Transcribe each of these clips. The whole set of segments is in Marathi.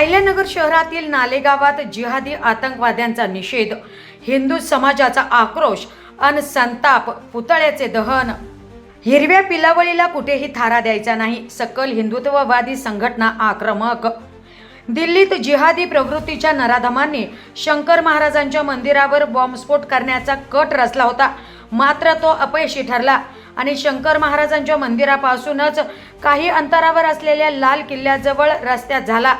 अहिल्यानगर शहरातील नालेगावात जिहादी आतंकवाद्यांचा निषेध. हिंदू समाजाचा आक्रोश अन संताप पुतळ्याचे दहन. हिरव्या पिलावळीला कुठेही थारा द्यायचा नाही सकल हिंदुत्ववादी संघटना आक्रमक. दिल्लीत जिहादी प्रवृत्तीच्या नराधमांनी शंकर महाराजांच्या मंदिरावर बॉम्बस्फोट करण्याचा कट रचला होता. मात्र तो अपयशी ठरला आणि शंकर महाराजांच्या मंदिरापासूनच काही अंतरावर असलेल्या लाल किल्ल्याजवळ रस्त्यात झाला.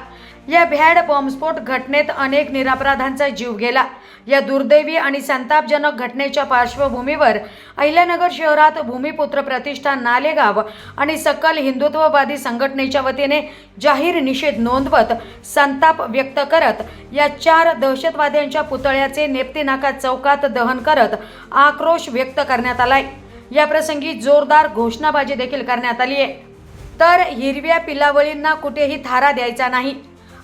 या भ्याड बॉम्बस्फोट घटनेत अनेक निरापराधांचा जीव गेला. या दुर्दैवी आणि संतापजनक घटनेच्या पार्श्वभूमीवर अहिल्यानगर शहरात भूमिपुत्र प्रतिष्ठान नालेगाव आणि सकल हिंदुत्ववादी संघटनेच्या वतीने जाहीर निषेध नोंदवत संताप व्यक्त करत या चार दहशतवाद्यांच्या पुतळ्याचे नेप्तीनाका चौकात दहन करत आक्रोश व्यक्त करण्यात आलाय. या प्रसंगी जोरदार घोषणाबाजी देखील करण्यात आली आहे तर हिरव्या पिलावळींना कुठेही थारा द्यायचा नाही.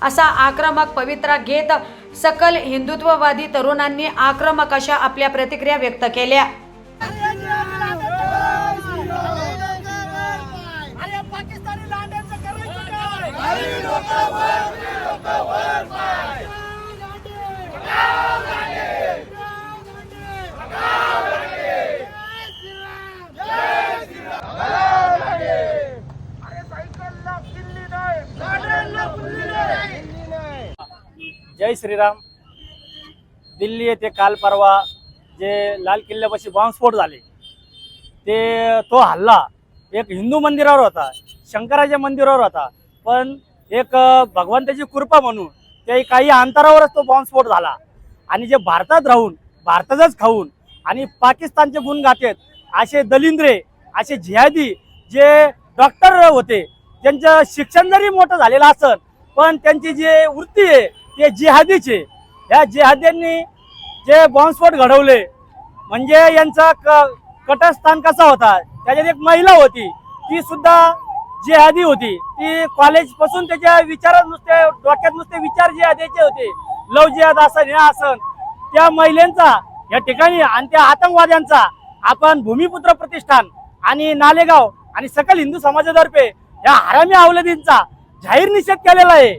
असा आक्रमक पवित्रा घेत सकल हिंदुत्ववादी तरुणांनी आक्रमक अशा आपल्या प्रतिक्रिया व्यक्त केल्या. पाकिस्तानी लांड्यांचं करायचं काय अरे सायकलला किल्ली नाही लांड्यांना किल्ली नाही किल्ली नाही जय श्रीराम. दिल्ली येथे काल परवा जे लाल किल्ल्यापाशी बॉम्बस्फोट झाले ते तो हल्ला एक हिंदू मंदिरावर होता शंकराच्या मंदिरावर होता. पण एक भगवंताची कृपा म्हणून ते काही अंतरावरच तो बॉम्बस्फोट झाला. आणि जे भारतात राहून भारतातच खाऊन आणि पाकिस्तानचे गुण गातेत असे दलिंद्रे असे जिहादी जे डॉक्टर होते त्यांचं शिक्षण जरी मोठं झालेलं असत पण त्यांची जी वृत्ती आहे ते जिहादीचे. या जिहाद्यांनी जे बॉम्बस्फोट घडवले म्हणजे यांचा क कटस्थान कसा होता त्याच्यात एक महिला होती ती सुद्धा जिहादी होती. ती कॉलेजपासून त्याच्या विचारात नुसते डोक्यात नुसते विचार जिहादीचे होते. लव जिहाद असन हे असन. त्या महिलांचा या ठिकाणी आणि त्या आतंकवाद्यांचा आपण भूमिपुत्र प्रतिष्ठान आणि नालेगाव आणि सकल हिंदू समाजातर्फे या हरामी अवलदींचा जाहीर निषेध केलेला आहे.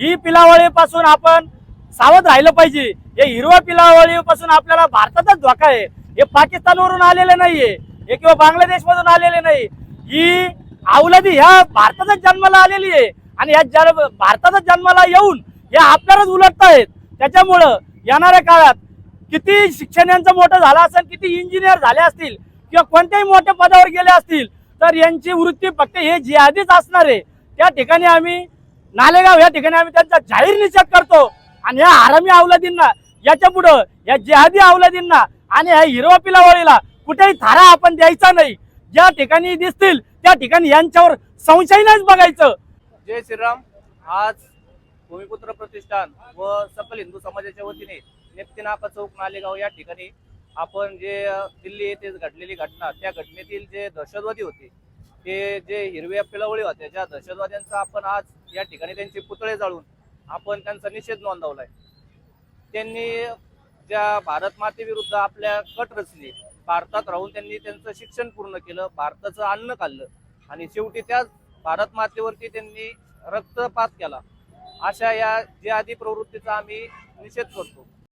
ही पिलावळीपासून आपण सावध राहिलं पाहिजे. हे हिरव्या पिलावळीपासून आपल्याला भारताचाच धोका आहे. हे पाकिस्तानवरून आलेले नाहीये. हे किंवा बांगलादेशमधून आलेले नाही. ही अवलदी ह्या भारतातच जन्माला आलेली आहे. आणि ह्या जन भारतातच जन्माला येऊन हे आपल्यालाच उलटतायत त्याच्यामुळं येणाऱ्या काळात किती शिक्षण यांचं मोठं झालं असेल किती इंजिनियर झाले असतील किंवा कोणत्याही मोठ्या पदावर गेले असतील तर यांची वृत्ती फक्त हे जिहादीच असणार आहे. त्या ठिकाणी आम्ही नालेगाव या ठिकाणी आम्ही त्यांचा जाहीर निषेध करतो. आणि या हरामी अवलादींना याच्या पुढं या जिहादी अवलादींना आणि ह्या हिरवा पिलावळीला कुठेही थारा आपण द्यायचा नाही. ज्या ठिकाणी दिसतील त्या ठिकाणी यांच्यावर संशयीनच बघायचं. जय श्रीराम. आज भूमिपुत्र प्रतिष्ठान व सकल हिंदू समाजाच्या वतीने नेप्तीनाका चौक नालेगाव या ठिकाणी आपण जे दिल्ली येथे घडलेली घटना त्या घटनेतील जे दहशतवादी होते ते जे हिरव्या पिलावळी होत्या ज्या दहशतवाद्यांचा आपण आज या ठिकाणी त्यांचे पुतळे जाळून आपण त्यांचा निषेध नोंदवलाय. त्यांनी ज्या भारत मातेविरुद्ध आपल्या कट रचली भारतात राहून त्यांनी त्यांचं शिक्षण पूर्ण केलं भारताचं अन्न खाल्लं आणि शेवटी त्याच भारत मातेवरती त्यांनी रक्तपात केला. अशा या जे आधी प्रवृत्तीचा आम्ही निषेध करतो.